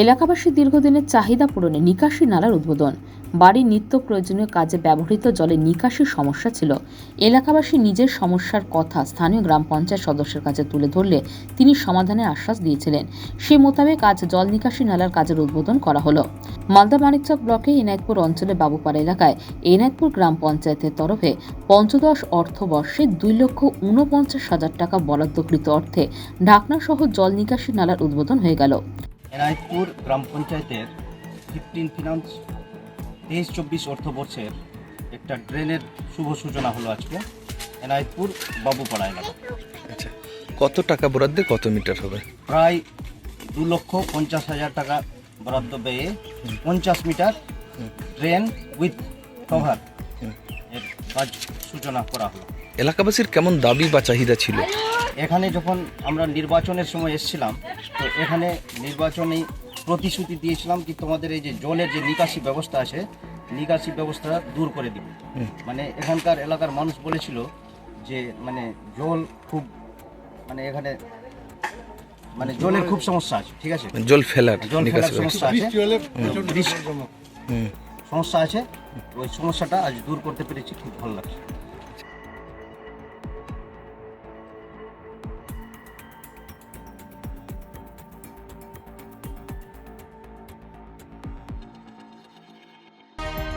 এলাকাবাসীর দীর্ঘদিনের চাহিদা পূরণে নিকাশি নালার উদ্বোধন। বাড়ির নিত্য প্রয়োজনীয় কাজে ব্যবহৃত জলে নিকাশির সমস্যা ছিল। এলাকাবাসী নিজের সমস্যার কথা স্থানীয় গ্রাম পঞ্চায়েত সদস্যের কাছে তুলে ধরলে তিনি সমাধানের আশ্বাস দিয়েছিলেন। সে মোতাবেক আজ জল নিকাশি নালার কাজের উদ্বোধন করা হলো। মালদা মানিকচক ব্লকে এনায়তপুর অঞ্চলে বাবুপাড়া এলাকায় এনায়তপুর গ্রাম পঞ্চায়েতের তরফে পঞ্চদশ অর্থবর্ষে দুই লক্ষ ঊনপঞ্চাশ হাজার টাকা বরাদ্দকৃত অর্থে ঢাকনা সহ জল নিকাশি নালার উদ্বোধন হয়ে গেল। এনায়তপুর গ্রাম পঞ্চায়েতের ফিফটিন ফিনান্স তেইশ চব্বিশ অর্থবর্ষের একটা ড্রেনের শুভ সূচনা হলো আজকে। এনায়তপুর বাবুপাড়া এলাকা আচ্ছা কত টাকা বরাদ্দে কত মিটার হবে? প্রায় দু লক্ষ পঞ্চাশ হাজার টাকা বরাদ্দ ব্যয়ে পঞ্চাশ মিটার ড্রেন উইথ কভার এর কাজ সূচনা করা হলো। এলাকাবাসীর কেমন দাবি বা চাহিদা ছিল? এখানে যখন আমরা নির্বাচনের সময় এসেছিলাম তো এখানে নির্বাচনে প্রতিশ্রুতি দিয়েছিলাম কি তোমাদের এই যে জলের যে নিকাশি ব্যবস্থা আছে নিকাশি ব্যবস্থা দূর করে দিব। মানে এখানকার এলাকার মানুষ বলেছিল যে মানে জল খুব মানে এখানে মানে জলের খুব সমস্যা আছে ঠিক আছে? জল ফেলার জল ফেলার সমস্যা আছে। সমস্যা আছে। ওই সমস্যাটা আজ দূর করতে পেরেছি খুব ভালো লাগছে।